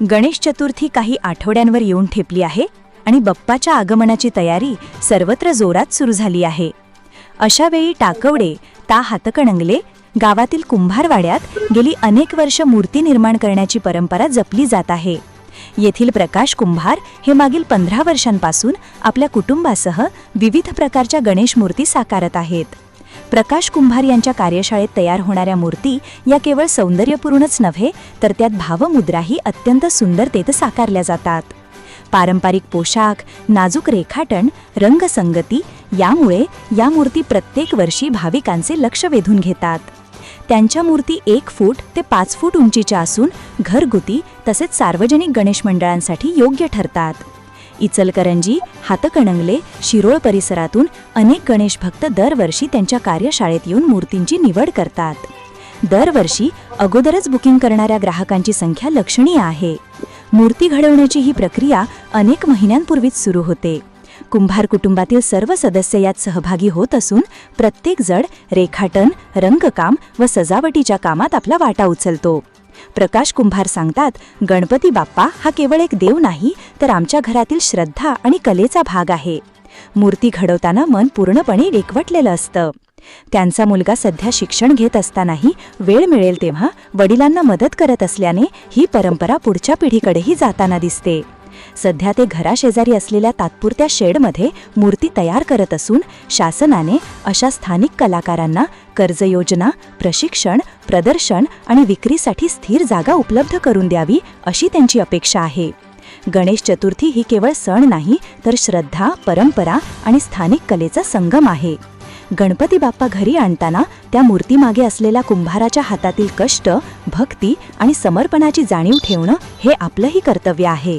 गणेश चतुर्थी काही आठवड्यांवर येऊन ठेपली आहे आणि बप्पाच्या आगमनाची तयारी सर्वत्र जोरात सुरू झाली आहे. अशावेळी टाकवडे ता हातकणंगले गावातील कुंभारवाड्यात गेली अनेक वर्ष मूर्ती निर्माण करण्याची परंपरा जपली जात आहे. येथील प्रकाश कुंभार हे मागील पंधरा वर्षांपासून आपल्या कुटुंबासह विविध प्रकारच्या गणेश मूर्ती साकारत आहेत. प्रकाश कुंभार यांच्या कार्यशाळेत तयार होणाऱ्या मूर्ती या केवळ सौंदर्यपूर्णच नव्हे तर त्यात भावमुद्राही अत्यंत सुंदरतेत साकारल्या जातात. पारंपरिक पोशाख नाजूक रेखाटन रंगसंगती यामुळे या मूर्ती प्रत्येक वर्षी भाविकांचे लक्ष वेधून घेतात. त्यांच्या मूर्ती एक फूट ते पाच फूट उंचीच्या असून घरगुती तसेच सार्वजनिक गणेश मंडळांसाठी योग्य ठरतात. इचलकरंजी हातकणंगले शिरोळ परिसरातून अनेक गणेश भक्त दरवर्षी त्यांच्या कार्यशाळेत येऊन मूर्तींची निवड करतात. दरवर्षी अगोदरच बुकिंग करणाऱ्या ग्राहकांची संख्या लक्षणीय आहे. मूर्ती घडवण्याची ही प्रक्रिया अनेक महिन्यांपूर्वीच सुरू होते. कुंभार कुटुंबातील सर्व सदस्य यात सहभागी होत असून प्रत्येकजण रेखाटन रंगकाम व सजावटीच्या कामात आपला वाटा उचलतो. प्रकाश कुंभार सांगतात गणपती बाप्पा हा केवळ एक देव नाही तर आमच्या घरातील श्रद्धा आणि कलेचा भाग आहे. मूर्ती घडवताना मन पूर्णपणे एकवटलेलं असतं. त्यांचा मुलगा सध्या शिक्षण घेत असतानाही वेळ मिळेल तेव्हा वडिलांना मदत करत असल्याने ही परंपरा पुढच्या पिढीकडेही जाताना दिसते. सध्या ते घराशेजारी असलेल्या तात्पुरत्या शेडमध्ये मूर्ती तयार करत असून शासनाने अशा स्थानिक कलाकारांना कर्ज योजना प्रशिक्षण प्रदर्शन आणि विक्रीसाठी स्थिर जागा उपलब्ध करून द्यावी अशी त्यांची अपेक्षा आहे. गणेश चतुर्थी ही केवळ सण नाही तर श्रद्धा परंपरा आणि स्थानिक कलेचा संगम आहे. गणपती बाप्पा घरी आणताना त्या मूर्तीमागे असलेल्या कुंभाराच्या हातातील कष्ट भक्ती आणि समर्पणाची जाणीव ठेवणं हे आपलंही कर्तव्य आहे.